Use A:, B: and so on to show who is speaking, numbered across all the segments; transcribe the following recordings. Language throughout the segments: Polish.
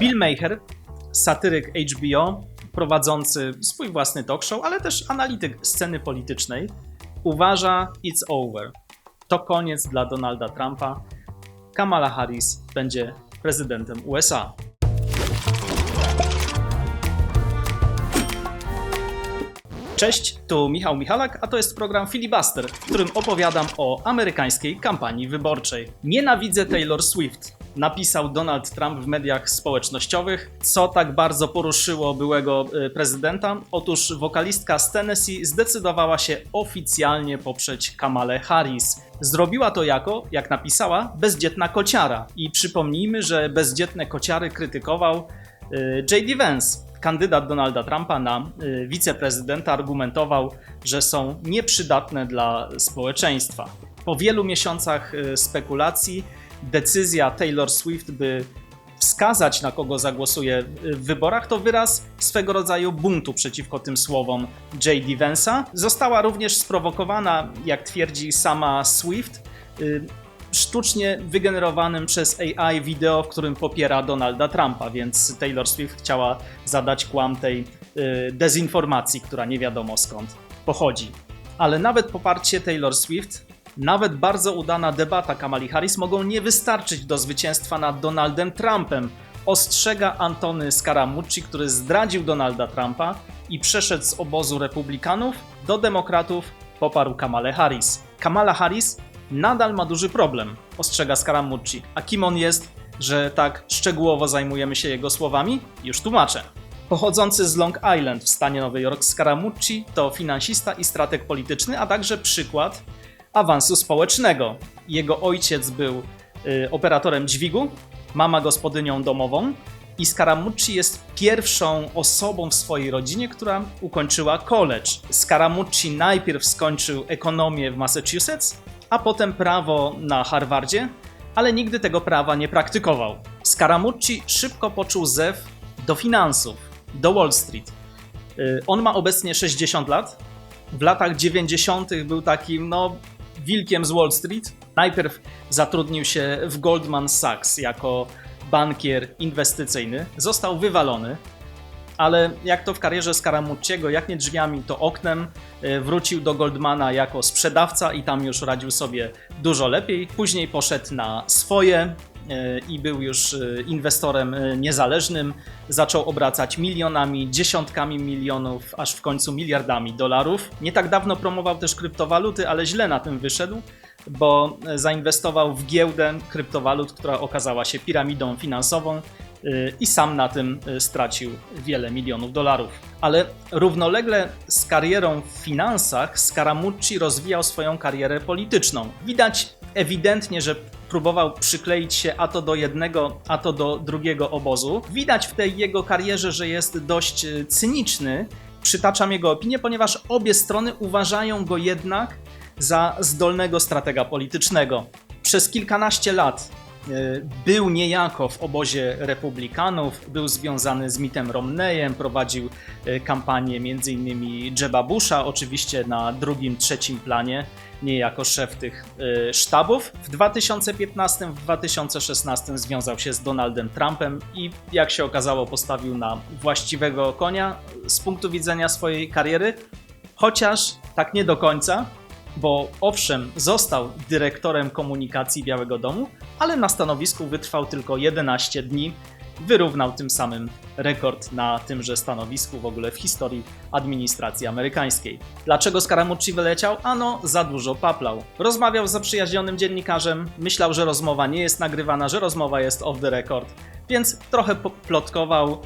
A: Bill Maher, satyryk HBO, prowadzący swój własny talk show, ale też analityk sceny politycznej, uważa it's over. To koniec dla Donalda Trumpa. Kamala Harris będzie prezydentem USA. Cześć, tu Michał Michalak, a to jest program Filibuster, w którym opowiadam o amerykańskiej kampanii wyborczej. Nienawidzę Taylor Swift, napisał Donald Trump w mediach społecznościowych. Co tak bardzo poruszyło byłego y, prezydenta? Otóż wokalistka z Tennessee zdecydowała się oficjalnie poprzeć Kamalę Harris. Zrobiła to jako, jak napisała, bezdzietna kociara. I przypomnijmy, że bezdzietne kociary krytykował y, J.D. Vance, kandydat Donalda Trumpa na y, wiceprezydenta argumentował, że są nieprzydatne dla społeczeństwa. Po wielu miesiącach spekulacji decyzja Taylor Swift, by wskazać na kogo zagłosuje w wyborach, to wyraz swego rodzaju buntu przeciwko tym słowom J.D. Vance'a. Została również sprowokowana, jak twierdzi sama Swift, y, sztucznie wygenerowanym przez AI wideo, w którym popiera Donalda Trumpa, więc Taylor Swift chciała zadać kłam tej y, dezinformacji, która nie wiadomo skąd pochodzi. Ale nawet poparcie Taylor Swift, nawet bardzo udana debata Kamali Harris mogą nie wystarczyć do zwycięstwa nad Donaldem Trumpem. Ostrzega Antony Scaramucci, który zdradził Donalda Trumpa i przeszedł z obozu republikanów do demokratów, poparł Kamalę Harris. Kamala Harris nadal ma duży problem, ostrzega Scaramucci. A kim on jest, że tak szczegółowo zajmujemy się jego słowami? Już tłumaczę. Pochodzący z Long Island w stanie Nowy Jork Scaramucci to finansista i strateg polityczny, a także przykład awansu społecznego. Jego ojciec był y, operatorem dźwigu, mama gospodynią domową i Scaramucci jest pierwszą osobą w swojej rodzinie, która ukończyła college. Scaramucci najpierw skończył ekonomię w Massachusetts, a potem prawo na Harvardzie, ale nigdy tego prawa nie praktykował. Scaramucci szybko poczuł zew do finansów, do Wall Street. Y, On ma obecnie 60 lat. W latach 90. był takim, no, wilkiem z Wall Street. Najpierw zatrudnił się w Goldman Sachs jako bankier inwestycyjny. Został wywalony, ale jak to w karierze Scaramucciego, jak nie drzwiami, to oknem, y, wrócił do Goldmana jako sprzedawca i tam już radził sobie dużo lepiej. Później poszedł na swoje i był już y, inwestorem y, niezależnym. Zaczął obracać milionami, dziesiątkami milionów, aż w końcu miliardami dolarów. Nie tak dawno promował też kryptowaluty, ale źle na tym wyszedł, bo y, zainwestował w giełdę kryptowalut, która okazała się piramidą finansową i sam na tym stracił wiele milionów dolarów. Ale równolegle z karierą w finansach Scaramucci rozwijał swoją karierę polityczną. Widać ewidentnie, że próbował przykleić się a to do jednego, a to do drugiego obozu. Widać w tej jego karierze, że jest dość y, cyniczny. Przytaczam jego opinię, ponieważ obie strony uważają go jednak za zdolnego stratega politycznego. Przez kilkanaście lat był niejako w obozie republikanów, był związany z Mittem Romneyem, prowadził y, kampanię m.in. Jeba Busha, oczywiście na drugim, trzecim planie, nie jako szef tych y, sztabów. W 2015, w 2016 związał się z Donaldem Trumpem i jak się okazało postawił na właściwego konia z punktu widzenia swojej kariery, chociaż tak nie do końca, bo owszem, został dyrektorem komunikacji Białego Domu, ale na stanowisku wytrwał tylko 11 dni. Wyrównał tym samym rekord na tymże stanowisku w ogóle w historii administracji amerykańskiej. Dlaczego Scaramucci wyleciał? Ano, za dużo paplał. Rozmawiał z zaprzyjaźnionym dziennikarzem, myślał, że rozmowa nie jest nagrywana, że rozmowa jest off the record, więc trochę plotkował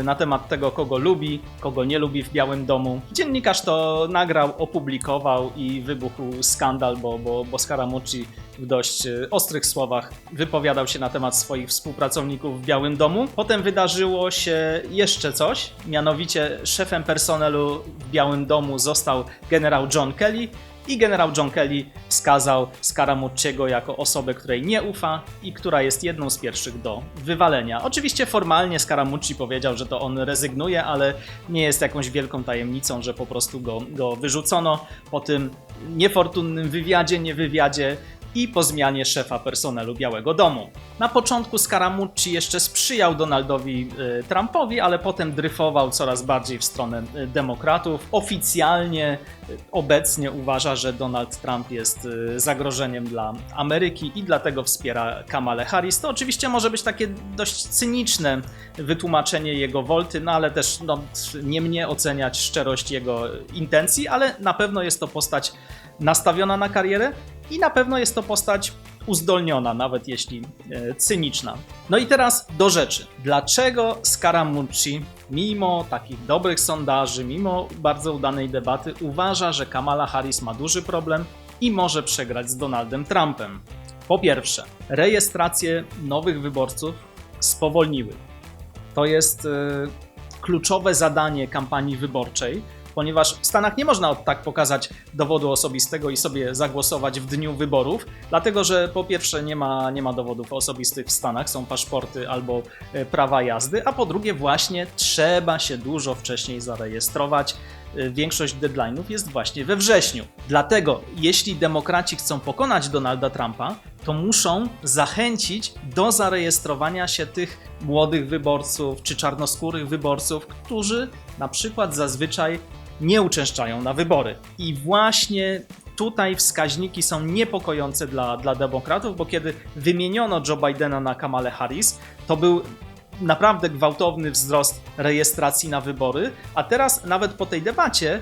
A: y, na temat tego, kogo lubi, kogo nie lubi w Białym Domu. Dziennikarz to nagrał, opublikował i wybuchł skandal, bo, bo, bo Scaramucci w dość y, ostrych słowach wypowiadał się na temat swoich współpracowników w Białym Domu. Potem wydarzyło się jeszcze coś, mianowicie szefem personelu w Białym Domu został generał John Kelly, i generał John Kelly wskazał Scaramucciego jako osobę, której nie ufa i która jest jedną z pierwszych do wywalenia. Oczywiście formalnie Scaramucci powiedział, że to on rezygnuje, ale nie jest jakąś wielką tajemnicą, że po prostu go, go wyrzucono po tym niefortunnym wywiadzie, nie wywiadzie. I po zmianie szefa personelu Białego Domu. Na początku Scaramucci jeszcze sprzyjał Donaldowi y, Trumpowi, ale potem dryfował coraz bardziej w stronę y, demokratów. Oficjalnie y, obecnie uważa, że Donald Trump jest zagrożeniem dla Ameryki i dlatego wspiera Kamalę Harris. To oczywiście może być takie dość cyniczne wytłumaczenie jego wolty, no ale też no, nie mnie oceniać szczerość jego intencji, ale na pewno jest to postać nastawiona na karierę i na pewno jest to postać uzdolniona, nawet jeśli e, cyniczna. No i teraz do rzeczy. Dlaczego Scaramucci, mimo takich dobrych sondaży, mimo bardzo udanej debaty, uważa, że Kamala Harris ma duży problem i może przegrać z Donaldem Trumpem? Po pierwsze, rejestracje nowych wyborców spowolniły. To jest e, kluczowe zadanie kampanii wyborczej, ponieważ w Stanach nie można od tak pokazać dowodu osobistego i sobie zagłosować w dniu wyborów, dlatego że po pierwsze nie ma, nie ma dowodów osobistych w Stanach, są paszporty albo e, prawa jazdy, a po drugie właśnie trzeba się dużo wcześniej zarejestrować. E, Większość deadline'ów jest właśnie we wrześniu. Dlatego, jeśli demokraci chcą pokonać Donalda Trumpa, to muszą zachęcić do zarejestrowania się tych młodych wyborców czy czarnoskórych wyborców, którzy na przykład zazwyczaj nie uczęszczają na wybory. I właśnie tutaj wskaźniki są niepokojące dla, dla demokratów, bo kiedy wymieniono Joe Bidena na Kamalę Harris, to był naprawdę gwałtowny wzrost rejestracji na wybory, a teraz nawet po tej debacie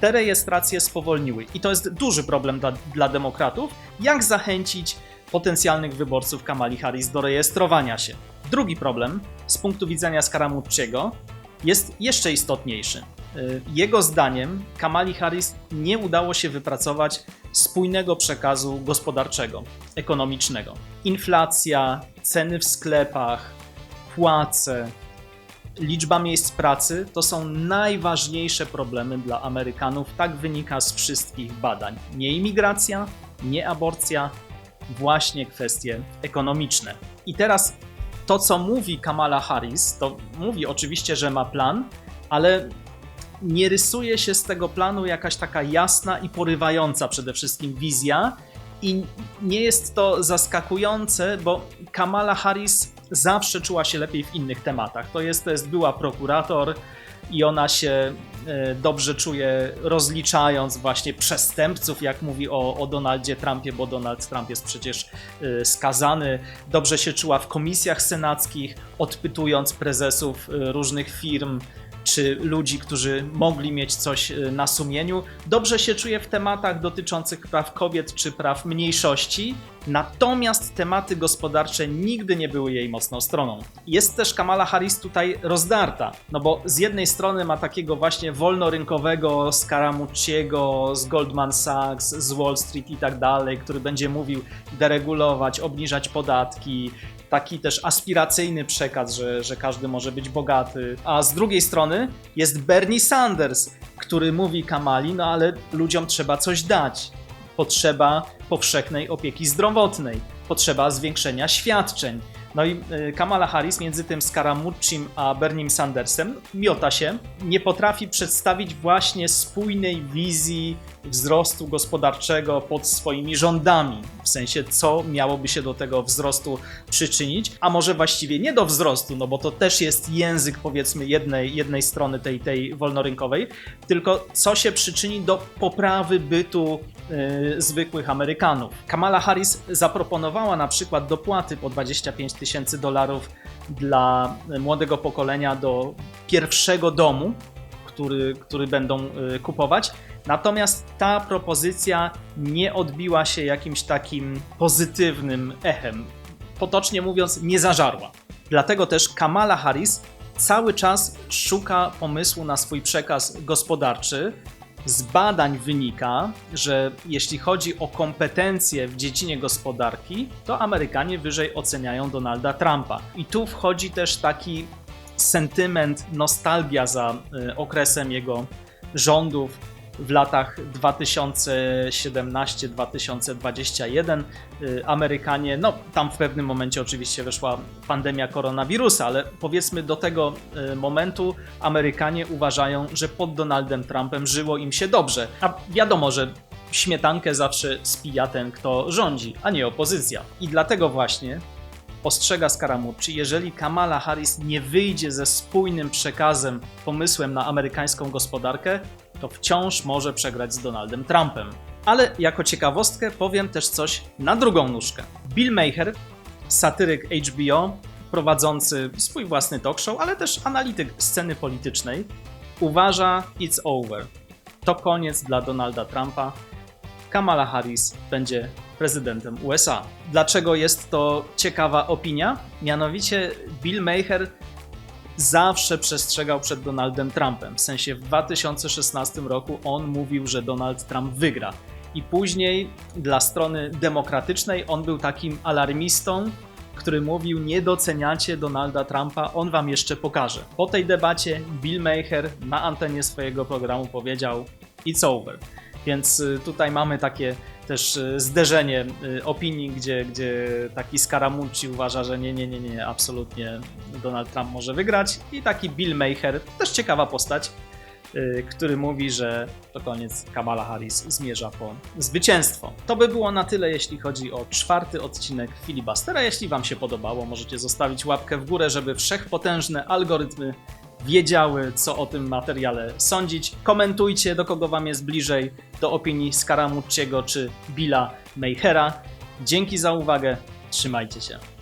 A: te rejestracje spowolniły. I to jest duży problem dla, dla demokratów. Jak zachęcić potencjalnych wyborców Kamali Harris do rejestrowania się? Drugi problem z punktu widzenia Scaramucciego jest jeszcze istotniejszy. Y, Jego zdaniem Kamali Harris nie udało się wypracować spójnego przekazu gospodarczego, ekonomicznego. Inflacja, ceny w sklepach, płace, liczba miejsc pracy to są najważniejsze problemy dla Amerykanów. Tak wynika z wszystkich badań. Nie imigracja, nie aborcja, właśnie kwestie ekonomiczne. I teraz to, co mówi Kamala Harris, to mówi oczywiście, że ma plan, ale nie rysuje się z tego planu jakaś taka jasna i porywająca przede wszystkim wizja. I nie jest to zaskakujące, bo Kamala Harris zawsze czuła się lepiej w innych tematach. To jest, to jest była prokurator i ona się e, dobrze czuje rozliczając właśnie przestępców, jak mówi o, o Donaldzie Trumpie, bo Donald Trump jest przecież e, skazany. Dobrze się czuła w komisjach senackich, odpytując prezesów e, różnych firm czy ludzi, którzy mogli mieć coś y, na sumieniu. Dobrze się czuje w tematach dotyczących praw kobiet czy praw mniejszości, natomiast tematy gospodarcze nigdy nie były jej mocną stroną. Jest też Kamala Harris tutaj rozdarta, no bo z jednej strony ma takiego właśnie wolnorynkowego Scaramucciego z Goldman Sachs, z Wall Street i tak dalej, który będzie mówił deregulować, obniżać podatki, taki też aspiracyjny przekaz, że, że każdy może być bogaty. A z drugiej strony jest Bernie Sanders, który mówi Kamali, no ale ludziom trzeba coś dać. Potrzeba powszechnej opieki zdrowotnej, potrzeba zwiększenia świadczeń. No i y, Kamala Harris między tym Scaramuccim a Bernie Sandersem miota się, nie potrafi przedstawić właśnie spójnej wizji wzrostu gospodarczego pod swoimi rządami. W sensie, co miałoby się do tego wzrostu przyczynić, a może właściwie nie do wzrostu, no bo to też jest język powiedzmy jednej, jednej strony tej, tej wolnorynkowej, tylko co się przyczyni do poprawy bytu y, zwykłych Amerykanów. Kamala Harris zaproponowała na przykład dopłaty po 25 tysięcy dolarów dla młodego pokolenia do pierwszego domu, który, który będą y, kupować. Natomiast ta propozycja nie odbiła się jakimś takim pozytywnym echem. Potocznie mówiąc, nie zażarła. Dlatego też Kamala Harris cały czas szuka pomysłu na swój przekaz gospodarczy. Z badań wynika, że jeśli chodzi o kompetencje w dziedzinie gospodarki, to Amerykanie wyżej oceniają Donalda Trumpa. I tu wchodzi też taki sentyment, nostalgia za y, okresem jego rządów w latach 2017-2021. Y, Amerykanie, no tam w pewnym momencie oczywiście weszła pandemia koronawirusa, ale powiedzmy do tego y, momentu Amerykanie uważają, że pod Donaldem Trumpem żyło im się dobrze. A wiadomo, że śmietankę zawsze spija ten, kto rządzi, a nie opozycja. I dlatego właśnie ostrzega Scaramucci, jeżeli Kamala Harris nie wyjdzie ze spójnym przekazem, pomysłem na amerykańską gospodarkę, to wciąż może przegrać z Donaldem Trumpem. Ale jako ciekawostkę powiem też coś na drugą nóżkę. Bill Maher, satyryk HBO, prowadzący swój własny talk show, ale też analityk sceny politycznej, uważa it's over. To koniec dla Donalda Trumpa. Kamala Harris będzie prezydentem USA. Dlaczego jest to ciekawa opinia? Mianowicie Bill Maher zawsze przestrzegał przed Donaldem Trumpem. W sensie w 2016 roku on mówił, że Donald Trump wygra. I później dla strony demokratycznej on był takim alarmistą, który mówił: Nie doceniacie Donalda Trumpa, on wam jeszcze pokaże. Po tej debacie Bill Maher na antenie swojego programu powiedział: It's over. Więc y, tutaj mamy takie też y, zderzenie y, opinii, gdzie, gdzie taki Scaramucci uważa, że nie, nie, nie, nie, absolutnie Donald Trump może wygrać i taki Bill Maher, też ciekawa postać, który mówi, że to koniec Kamala Harris zmierza po zwycięstwo. To by było na tyle, jeśli chodzi o czwarty odcinek Filibustera. Jeśli Wam się podobało, możecie zostawić łapkę w górę, żeby wszechpotężne algorytmy wiedziały, co o tym materiale sądzić. Komentujcie, do kogo Wam jest bliżej, do opinii Scaramucciego czy Billa Mayhera. Dzięki za uwagę, trzymajcie się.